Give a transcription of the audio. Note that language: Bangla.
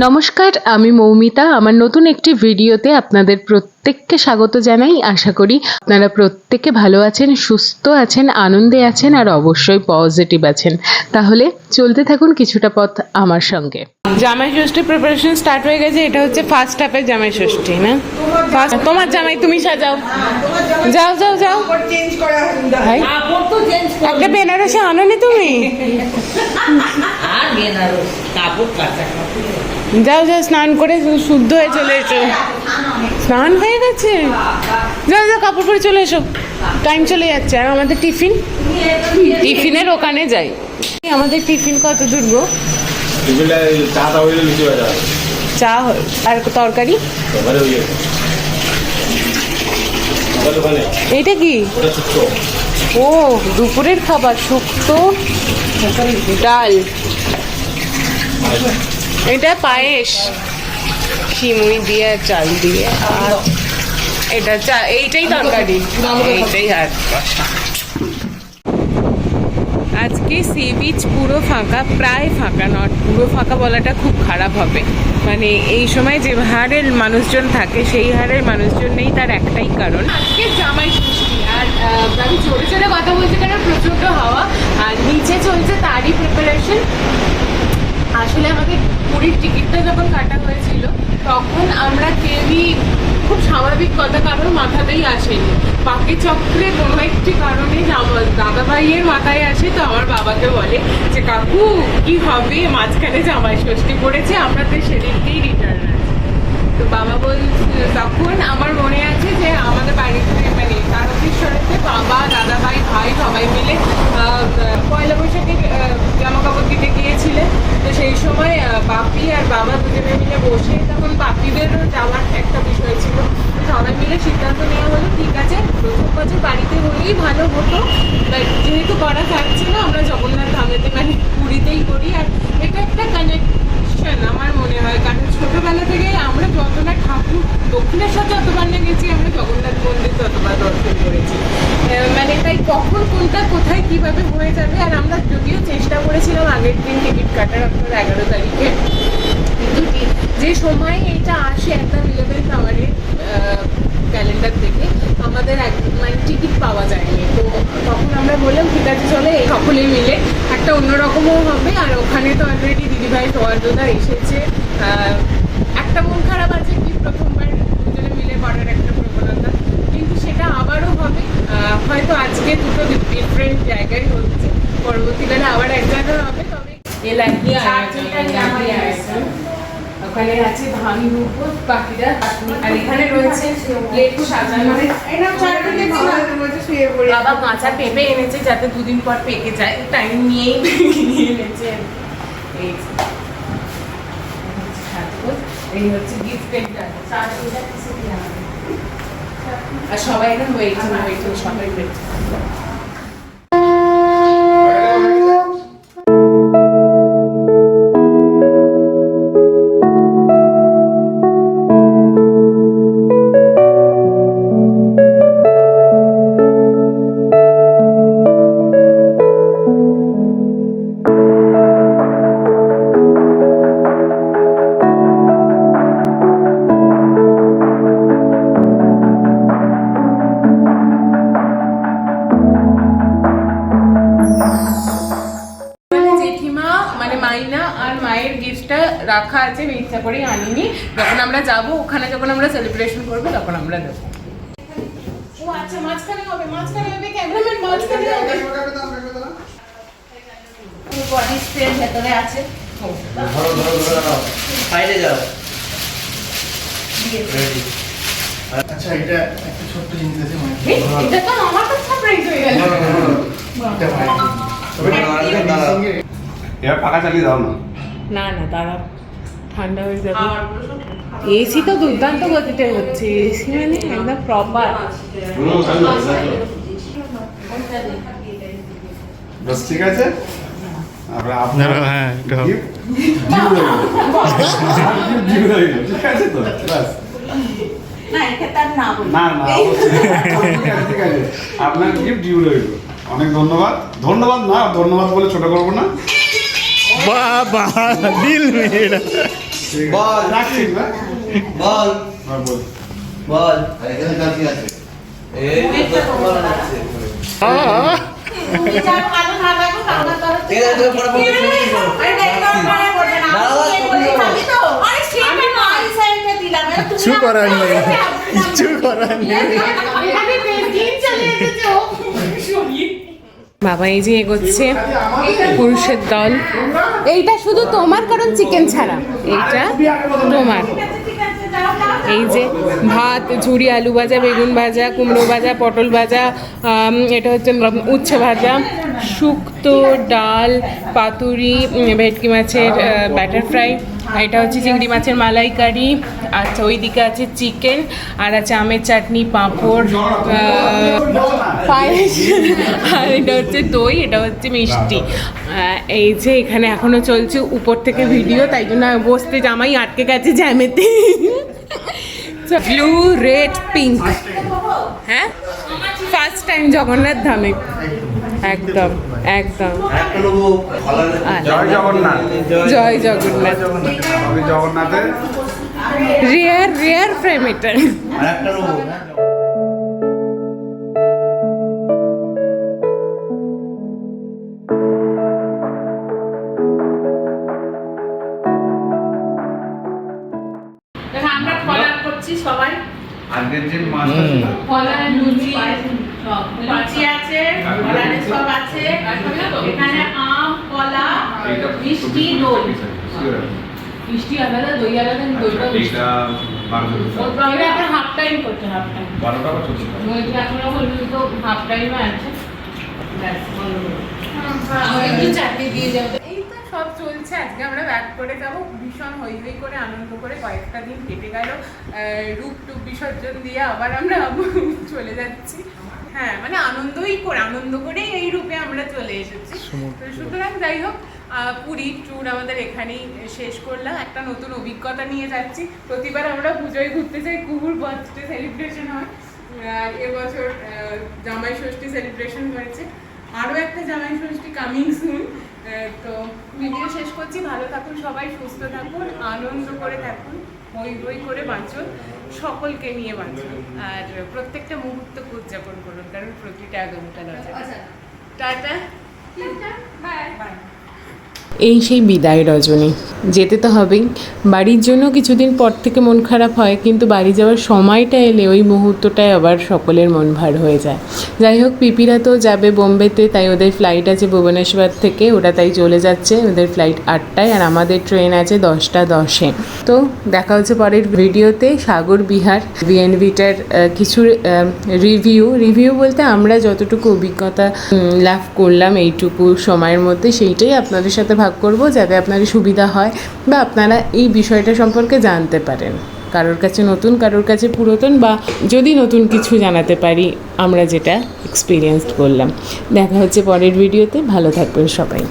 নমস্কার আমি মৌমিতা। আমার নতুন একটি ভিডিওতে আপনাদের প্রত্যেককে স্বাগত জানাই। আশা করি আপনারা প্রত্যেকে ভালো আছেন সুস্থ আছেন আনন্দে আছেন আর অবশ্যই পজিটিভ আছেন। তাহলে চলতে থাকুন কিছুটা পথ আমার সঙ্গে। জামাই ষষ্ঠী প্রিপারেশন স্টার্ট হয়ে গেছে এটা হচ্ছে ফার্স্ট হাফের জামাই ষষ্ঠী না? First- তোমার জামাই তুমি সাজাও। যাও যাও যাও। ভাই একটা বেনারসি আনোনি তুমি? আর বেনারস কাপড় কাঁচা। যাও যাও স্নান করে শুদ্ধ হয়ে চলে এসো। স্নান হয়ে গেছে? যাও যাও কাপড় পরে চলে এসো। টাইম চলে যাচ্ছে। আর আমাদের টিফিন? টিফিনের ওখানে যাই। আমাদের টিফিন কত দূর গো? চা আর তরকারি? এইটা কি? ও দুপুরের খাবার শুক্তো ডাল। এটা পায়েস। শিমুই দিয়ে চাল দিয়ে। আর এটা চা, এইটাই তরকারি। এইটাই আর। আজকে সি বিচ পুরো ফাঁকা, প্রায় ফাঁকা নট। পুরো ফাঁকা বলাটা খুব খারাপ হবে। মানে এই সময় যে হারের মানুষজন থাকে, সেই হারের মানুষজন নেই তার একটাই কারণ। আজকে জামাই ষষ্ঠী, আর আমি জোরে জোরে কথা বলছি কারণ প্রচণ্ড হাওয়া। আর নিচে চলছে তারই প্রিপারেশন আসলে আমাকে পুরীর টিকিটটা যখন কাটা হয়েছিল, তখন আমরা কেউই খুব স্বাভাবিক কথা কারোর মাথাতেই আসেনি। বাকি চক্রে কোনো একটি কারণে দাদা ভাইয়ের মাথায় আসে তো আমার বাবাকে বলে যে, কাকু, কি হবে? মাঝখানে জামাই ষষ্ঠী পড়েছে, আমরা তো সেদিনকেই রিটার্ন আছে। তো বাবা বল তখন আমার মনে আছে যে আমাদের বাড়িতে মানে তারকেশ্বরেতে বাবা দাদা ভাই ভাই সবাই মিলে আহ, পয়লা বৈশাখে জামা কাপড় কিনতে গিয়েছিলেন তো সেই সময় আহ, বাপি আর বাবা দুজনে মিলে বসে তখন যাওয়ার একটা বিষয় ছিল। সবাই মিলে সিদ্ধান্ত নেওয়া হলো, ঠিক আছে, প্রথম বছর বাড়িতে হলেই ভালো হতো। যেহেতু করা যাচ্ছে না, আমরা জগন্নাথ ধামেতে মানে পুরীতেই করি। আর এটা একটা কানেকশন আমার মনে হয়, কারণ ছোটবেলা থেকে আমরা যত না ঠাকুর দক্ষিণেশ্বর যতবার না গেছি আমরা জগন্নাথ মন্দির ততবার দর্শন করেছি। মানে তাই কখন কোনটা, কোথায়, কীভাবে হয়ে যাবে, আর আমরা যদিও চেষ্টা করেছিলাম আগের দিন টিকিট কাটার আপনার এগারো তারিখে। যে সময় এটা আসে একদম ইলেভেন্থ আওয়ারে ক্যালেন্ডার থেকে আমাদের এক মানে টিকিট পাওয়া যায়নি। তো তখন আমরা বললাম ঠিক আছে চলে এই সকলে মিলে একটা অন্যরকমও হবে। আর ওখানে তো অলরেডি দিদিভাই সোয়ার্দা এসেছে। একটা মন খারাপ আছে কি প্রথমবার দুজনে মিলে করার একটা প্রবণতা। কিন্তু সেটা আবারও হবে। আহ, হয়তো আজকে দুটো ডিফারেন্ট জায়গায় হচ্ছে। পরবর্তীকালে আবার এক জায়গায় হবে তবে এ লাগিয়ে ওখানে আছে ধান রূপ পাখিরা আর এখানে রয়েছে প্লেট সাজানো। বাবা কাঁচা পেঁপে এনেছে যাতে দুদিন পর পেকে যায়। টাইম নিয়েই নিয়ে এনেছে। আর সবাই এখন ওয়েটিং ওয়েটিং সবাই রাখা আছে আমি ইচ্ছা করেই আনিনি। যখন আমরা যাব ওখানে যখন আমরা সেলিব্রেশন করব তখন আমরা দেবো। ও আচ্ছা মাঝখানে হবে মাঝখানে হবে ক্যামেরাম্যান মাঝখানে হবে। বডি স্প্রে ভেতরে আছে। ধরো ধরো ধরো বাইরে যাও। আচ্ছা এটা একটা ছোট্ট জিনিস আছে মানে এটা তো আমার তো সারপ্রাইজ হয়ে গেল। এটা ভাই এবার পাকা চালিয়ে দাও না। না না দাঁড়া ঠান্ডা হয়ে যাবে। এসি তো দুর্দান্ত গতিতে হচ্ছে। এসি মানে একদম প্রপার। বাস ঠিক আছে? আমরা আপনার হ্যাঁ রইল, ঠিক আছে তো? না না আপনার গিফট ডিউ রইল অনেক ধন্যবাদ। ধন্যবাদ না ধন্যবাদ বলে ছোট করব না। বাবা দিল আছে। বল। রাখছি হ্যাঁ? বল। হ্যাঁ, বল। বল। এখানে আছে? এই তো তোমার আছে। ভালো না লাগো আমার। আরে দেখো না। আমি বলে তো। আরে সেটা সাইডে দিলাম। করার নেই। কিচ্ছু করার নেই। বাবা এই যে এগোচ্ছে, পুরুষের দল। এইটা শুধু তোমার, কারণ চিকেন ছাড়া। এইটা তোমার। এই যে ভাত, ঝুড়ি, আলু ভাজা, বেগুন ভাজা, কুমড়ো ভাজা, পটল ভাজা এটা হচ্ছে উচ্ছে ভাজা, শুক্তো, ডাল, পাতুরি ভেটকি মাছের ব্যাটার ফ্রাই আর এটা হচ্ছে চিংড়ি মাছের মালাইকারি। আচ্ছা ওইদিকে আছে চিকেন, আর আছে আমের চাটনি, পাঁপড় পায়েস, আর এটা হচ্ছে দই, এটা হচ্ছে মিষ্টি। এই যে এখানে এখনও চলছে উপর থেকে ভিডিও, তাই জন্য বসতে জামাই আটকে গেছে জ্যামেতে। ব্লু রেড পিঙ্ক হ্যাঁ? ফার্স্ট টাইম জগন্নাথ ধামে। একদম একদম। জয় জগন্নাথ। জয় জগন্নাথ। জগন্নাথের। রেয়ার রেয়ার ফ্রেম এটা। আমরা কলার করছি সবাই। আজকের যে মাছটা কলা লুচি। লুচি আছে সব আছে। এখানে আম কলা মিষ্টি দই। মিষ্টি আলাদা দই আলাদা দইটা এখন হাফ টাইম করতে হাফ টাইম এখনও হাফ টাইমে আছে। যাবে। এই তো সব চলছে আজকে আমরা ব্যাক করে যাব। ভীষণ হই হই করে আনন্দ করে কয়েকটা দিন কেটে গেল। আহ, রূপ টুপ বিসর্জন দিয়ে আবার আমরা চলে যাচ্ছি। হ্যাঁ মানে আনন্দই করে আনন্দ করেই এই রূপে আমরা চলে এসেছি। সুতরাং যাই হোক পুরীর ট্যুর আমাদের এখানেই শেষ করলাম। একটা নতুন অভিজ্ঞতা নিয়ে যাচ্ছি। প্রতিবার আমরা পুজোয় ঘুরতে যাই কুকুর বার্থডে সেলিব্রেশন হয়। আর এবছর জামাই ষষ্ঠী সেলিব্রেশন হয়েছে আরও একটা জামাই ষষ্ঠী কামিং সুন তো ভিডিও শেষ করছি। ভালো থাকুন সবাই সুস্থ থাকুন আনন্দ করে থাকুন হই বই করে বাঁচুন সকলকে নিয়ে বাঁচুন। আর প্রত্যেকটা মুহূর্ত উদযাপন করুন কারণ প্রতিটা আগামীকাল আছে টাটা। বাই এই সেই বিদায় রজনী। যেতে তো হবেই। বাড়ির জন্য কিছুদিন পর থেকে মন খারাপ হয়, কিন্তু বাড়ি যাওয়ার সময়টা এলে ওই মুহূর্তটায় আবার সকলের মন ভার হয়ে যায়। যাই হোক, পিপিরা তো যাবে বোম্বেতে, তাই ওদের ফ্লাইট আছে ভুবনেশ্বর থেকে, ওরা তাই চলে যাচ্ছে ওদের ফ্লাইট আটটায়, আর আমাদের ট্রেন আছে দশটা দশে। তো দেখা হচ্ছে পরের ভিডিওতে, সাগর বিহার বিএনভিটার কিছু রিভিউ রিভিউ বলতে আমরা যতটুকু অভিজ্ঞতা লাভ করলাম এইটুকু সময়ের মধ্যে, সেইটাই আপনাদের সাথে ভাগ করব যাতে আপনার সুবিধা হয় বা আপনারা এই বিষয়টা সম্পর্কে জানতে পারেন। কারোর কাছে নতুন, কারোর কাছে পুরাতন বা যদি নতুন কিছু জানাতে পারি, আমরা যেটা এক্সপিরিয়েন্সড করলাম। দেখা হচ্ছে পরের ভিডিওতে ভালো থাকবেন সবাই।